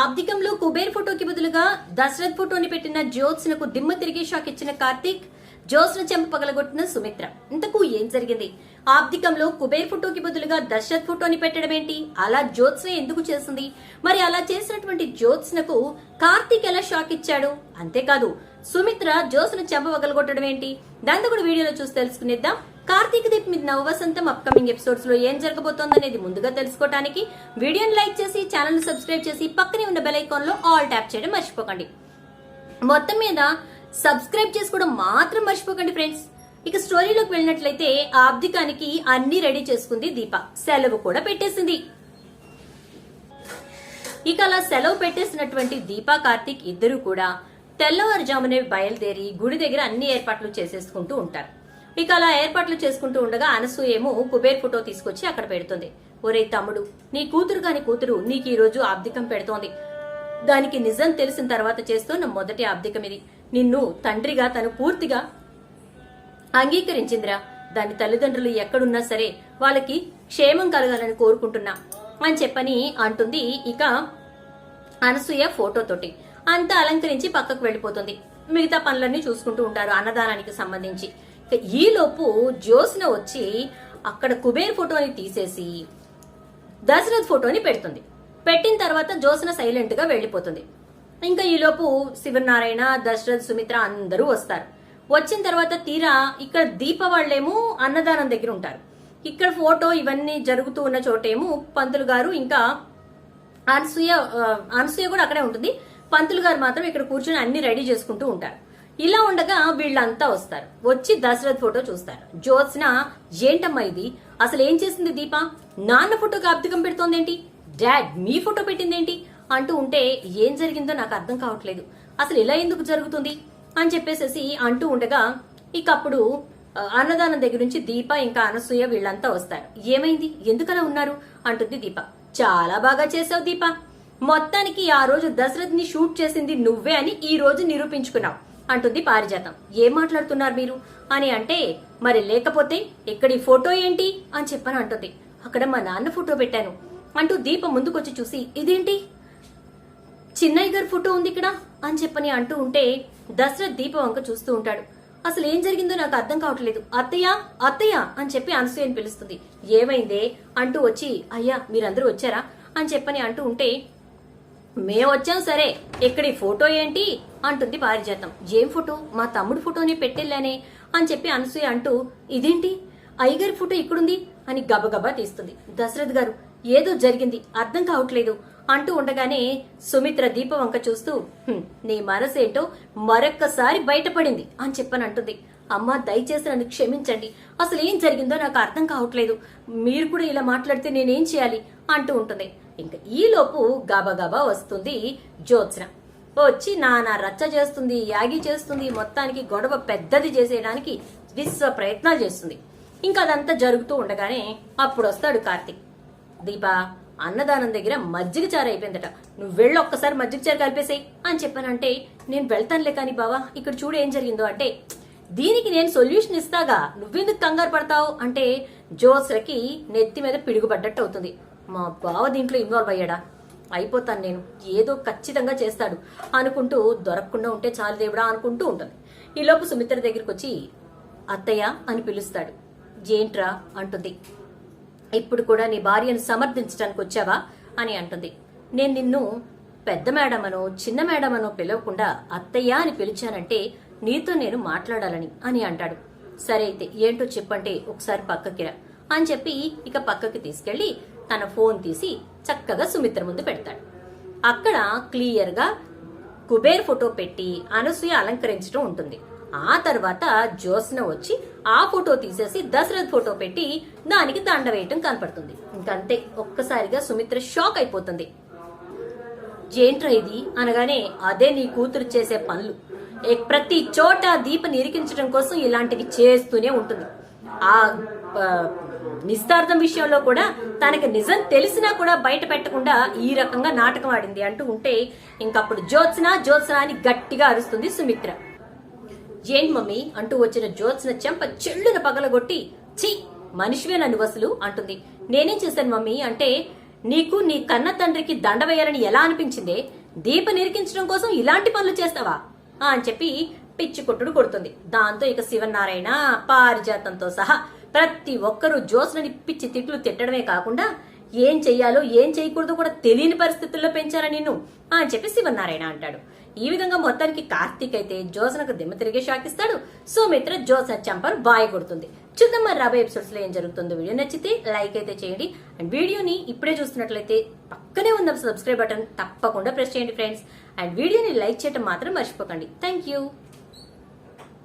ఆబ్దికంలో కుబేర్ ఫోటోకి బదులుగా దశరథ్ ఫోటోని పెట్టిన జ్యోత్స్నకు దిమ్మ తిరిగి షాక్ ఇచ్చిన కార్తీక్ జ్యోత్స్న చెంప పగలగొట్టిన సుమిత్ర. ఇంతకు ఏం జరిగింది? ఆబ్దికంలో కుబేర్ ఫోటోకి బదులుగా దశరథ్ ఫోటోని పెట్టడం ఏంటి? అలా జ్యోత్స్న ఎందుకు చేసింది? మరి అలా చేసినటువంటి జ్యోత్స్నకు కార్తీక్ ఎలా షాక్ ఇచ్చాడు? అంతేకాదు సుమిత్ర జ్యోత్స్న చెంప పగలగొట్టడం ఏంటి? దాంతో కూడా వీడియోలో చూసి తెలుసుకునేద్దాం. కార్తీక్ దీప్ మీద నవవసంతం అప్కమింగ్ ఎపిసోడ్స్లో ఏం జరగబోతోందనేది ముందుగా తెలుసుకోవడానికి వీడియోని లైక్ చేసి ఛానల్ సబ్స్క్రైబ్ చేసి పక్కనే ఉన్న బెల్ ఐకాన్లో ఆల్ ట్యాప్ చేయడం మర్చిపోకండి. మొత్తం మీద సబ్స్క్రైబ్ చేసుకోవడం మాత్రం మర్చిపోకండి ఫ్రెండ్స్. ఇక స్టోరీలోకి వెళ్ళినట్లయితే ఆబ్దికానికి అన్ని రెడీ చేసుకుంది దీప. సెలవు కూడా పెట్టేసింది. ఇక అలా సెలవు పెట్టేసినటువంటి దీపా కార్తీక్ ఇద్దరు కూడా తెల్లవారుజామునే బయలుదేరి గుడి దగ్గర అన్ని ఏర్పాట్లు చేసేసుకుంటూ ఉంటారు. ఇక అలా ఏర్పాట్లు చేసుకుంటూ ఉండగా అనసూయేమో కుబేర్ ఫోటో తీసుకొచ్చి అక్కడ పెడుతుంది. ఒరే తమ్ముడు నీ కూతురు కాని కూతురు నీకు ఈ రోజు ఆబ్దికం పెడుతోంది. దానికి నిజం తెలిసిన తర్వాత చేస్తున్న మొదటి ఆబ్దికం ఇది. నిన్ను తండ్రిగా తను పూర్తిగా అంగీకరించిందిరా. దాని తల్లిదండ్రులు ఎక్కడున్నా సరే వాళ్ళకి క్షేమం కలగాలని కోరుకుంటున్నా అని చెప్పని అంటుంది ఇక అనసూయ ఫోటోతోటి అంతా అలంకరించి పక్కకు వెళ్ళిపోతుంది. మిగతా పనులన్నీ చూసుకుంటూ ఉంటారు అన్నదానానికి సంబంధించి. ఈలోపు జ్యోత్స్న వచ్చి అక్కడ కుబేర్ ఫోటోని తీసేసి దశరథ్ ఫోటోని పెడుతుంది. పెట్టిన తర్వాత జ్యోత్స్న సైలెంట్గా వెళ్ళిపోతుంది. ఇంకా ఈలోపు శివనారాయణ దశరథ్ సుమిత్ర అందరూ వస్తారు. వచ్చిన తర్వాత తీరా ఇక్కడ దీప వాళ్ళేమో అన్నదానం దగ్గర ఉంటారు. ఇక్కడ ఫోటో ఇవన్నీ జరుగుతూ ఉన్న చోటేమో పంతులు గారు ఇంకా అనసూయ అనసూయ కూడా అక్కడే ఉంటుంది. పంతులు గారు మాత్రం ఇక్కడ కూర్చొని అన్ని రెడీ చేసుకుంటూ ఉంటారు. ఇలా ఉండగా వీళ్ళంతా వస్తారు. వచ్చి దశరథ్ ఫోటో చూస్తారు. జ్యోత్స్న ఏంటమ్మా ఇది? అసలు ఏం చేసింది దీప? నాన్న ఫోటోకి అబ్దికం పెడుతోందేంటి? డాడ్ మీ ఫోటో పెట్టిందేంటి? అంటూ ఉంటే ఏం జరిగిందో నాకు అర్థం కావట్లేదు. అసలు ఇలా ఎందుకు జరుగుతుంది? అని చెప్పేసేసి అంటూ ఉండగా ఇక అప్పుడు అన్నదానం దగ్గర నుంచి దీప ఇంకా అనసూయ వీళ్ళంతా వస్తారు. ఏమైంది? ఎందుకలా ఉన్నారు? అంటుంది దీప. చాలా బాగా చేసావు దీప. మొత్తానికి ఆ రోజు దశరథ్ని షూట్ చేసింది నువ్వే అని ఈ రోజు నిరూపించుకున్నావు. అంటుంది పారిజాతం. ఏం మాట్లాడుతున్నారు మీరు? అని అంటే మరి లేకపోతే ఇక్కడి ఫోటో ఏంటి? అని చెప్పని అంటుంది. అక్కడ మా నాన్న ఫోటో పెట్టాను. అంటూ దీప ముందుకొచ్చి చూసి ఇదేంటి? చిన్నయ్య గారి ఫోటో ఉంది ఇక్కడ? అని చెప్పని అంటూ ఉంటే దశరథ్ దీప వంక చూస్తూ ఉంటాడు. అసలు ఏం జరిగిందో నాకు అర్థం కావట్లేదు. అత్తయ్య అత్తయ్య! అని చెప్పి అనసూయని పిలుస్తుంది. ఏమైందే? అంటూ వచ్చి అయ్యా మీరందరూ వచ్చారా? అని చెప్పని అంటూ ఉంటే మేము వచ్చాం సరే. ఈ ఫోటో ఏంటి? అంటుంది పారిజాతం. ఏం ఫోటో? మా తమ్ముడు ఫోటోని పెట్టెళ్ళానే అని చెప్పి అనసూయ అంటూ ఇదేంటి? అయ్యగారి ఫోటో ఇక్కడుంది అని గబగబా తీస్తుంది. దశరథ్ గారు ఏదో జరిగింది. అర్థం కావట్లేదు అంటూ ఉండగానే సుమిత్ర దీప వంక చూస్తూ నీ మనసేంటో మరొక్కసారి బయటపడింది అని చెప్పని అంటుంది అమ్మా దయచేసి నన్ను క్షమించండి. అసలు ఏం జరిగిందో నాకు అర్థం కావట్లేదు. మీరు కూడా ఇలా మాట్లాడితే నేనేం చేయాలి? అంటూ ఉంటుంది. ఇంకా ఈలోపు గబగబా వస్తుంది జ్యోత్స్న. వచ్చి నానా రచ్చ చేస్తుంది యాగి చేస్తుంది మొత్తానికి గొడవ పెద్దది చేసేయడానికి విశ్వ ప్రయత్నాలు చేస్తుంది. ఇంకా అదంతా జరుగుతూ ఉండగానే అప్పుడు వస్తాడు కార్తీక్. దీపా అన్నదానం దగ్గర మజ్జిగ చారు అయిపోయిందట. నువ్వు వెళ్ళి ఒక్కసారి మజ్జిగ చారు కలిపేసేయ్ అని చెప్పానంటే నేను వెళ్తానులే కానీ బావా ఇక్కడ చూడు ఏం జరిగిందో అంటే దీనికి నేను సొల్యూషన్ ఇస్తాగా నువ్వెందుకు కంగారు పడతావు? అంటే జోస్రకి నెత్తి మీద పిడుగుపడ్డట్టు అవుతుంది. మా బావ దీంట్లో ఇన్వాల్వ్ అయ్యాడా? అయిపోతాను నేను. ఏదో ఖచ్చితంగా చేస్తాడు. అనుకుంటూ దొరకకుండా ఉంటే చాలు దేవుడా అనుకుంటూ ఉంటుంది. ఈలోపు సుమిత్ర దగ్గరికి వచ్చి అత్తయ్య అని పిలుస్తాడు. ఏంట్రా? అంటుంది. ఇప్పుడు కూడా నీ భార్యను సమర్థించడానికి వచ్చావా? అని అంటుంది. నేను నిన్ను పెద్ద మేడమనో చిన్న మేడమనో పిలవకుండా అత్తయ్య అని పిలిచానంటే నీతో నేను మాట్లాడాలని అని అంటాడు. సరే అయితే ఏంటో చెప్పంటే ఒకసారి పక్కకిరా అని చెప్పి ఇక పక్కకి తీసుకెళ్ళి తన ఫోన్ తీసి చక్కగా సుమిత్ర ముందు పెడతాడు. అక్కడ క్లియర్గా కుబేర్ ఫోటో పెట్టి అనసూయ అలంకరించడం ఉంటుంది. ఆ తర్వాత జ్యోత్స్న వచ్చి ఆ ఫోటో తీసేసి దశరథ్ ఫోటో పెట్టి దానికి దండ వేయటం కనపడుతుంది. ఇంకంతే ఒక్కసారిగా సుమిత్ర షాక్ అయిపోతుంది. ఏంట్రా ఇది? అనగానే అదే నీ కూతురు చేసే పనులు. ప్రతి చోట దీపని నిరికించడం కోసం ఇలాంటివి చేస్తూనే ఉంటుంది. ఆ, నిస్తార్థం విషయంలో కూడా తనకి నిజం తెలిసినా కూడా బయట పెట్టకుండా ఈ రకంగా నాటకం ఆడింది అంటూ ఉంటే ఇంకప్పుడు జ్యోత్స్న జ్యోత్స్న అని గట్టిగా అరుస్తుంది సుమిత్ర. ఏంటి మమ్మీ? అంటూ వచ్చిన జ్యోత్స్న చెంప చెల్లున పగలగొట్టి ఛీ మనిషివే నన్ను వసులు అంటుంది. నేనేం చేశాను మమ్మీ? అంటే నీకు నీ కన్న తండ్రికి దండ వేయాలని ఎలా అనిపించిందే? దీప నిరికించడం కోసం ఇలాంటి పనులు చేస్తావా? అని చెప్పి పిచ్చి కొట్టుడు కొడుతుంది. దాంతో ఇక శివనారాయణ పారిజాతంతో సహా ప్రతి ఒక్కరూ జ్యోత్స్నని పిచ్చి తిట్లు తిట్టడమే కాకుండా ఏం చెయ్యాలో ఏం చేయకూడదో కూడా తెలియని పరిస్థితుల్లో పెంచారా నిన్ను అని చెప్పి శివనారాయణ అంటాడు. ఈ విధంగా మొత్తానికి కార్తీక్ అయితే జోసనకు దిమ్మ తిరిగి షాకిస్తాడు. సుమిత్ర జోసన చంపర్ బాయ్ కొడుతుంది. చూద్దాం మరి రాబోయే ఎపిసోడ్స్లో ఏం జరుగుతుందో. వీడియో నచ్చితే లైక్ అయితే చేయండి. అండ్ వీడియోని ఇప్పుడే చూస్తున్నట్లయితే పక్కనే ఉన్న సబ్స్క్రైబ్ బటన్ తప్పకుండా ప్రెస్ చేయండి ఫ్రెండ్స్. అండ్ వీడియోని లైక్ చేయడం మాత్రం మర్చిపోకండి. Thank you.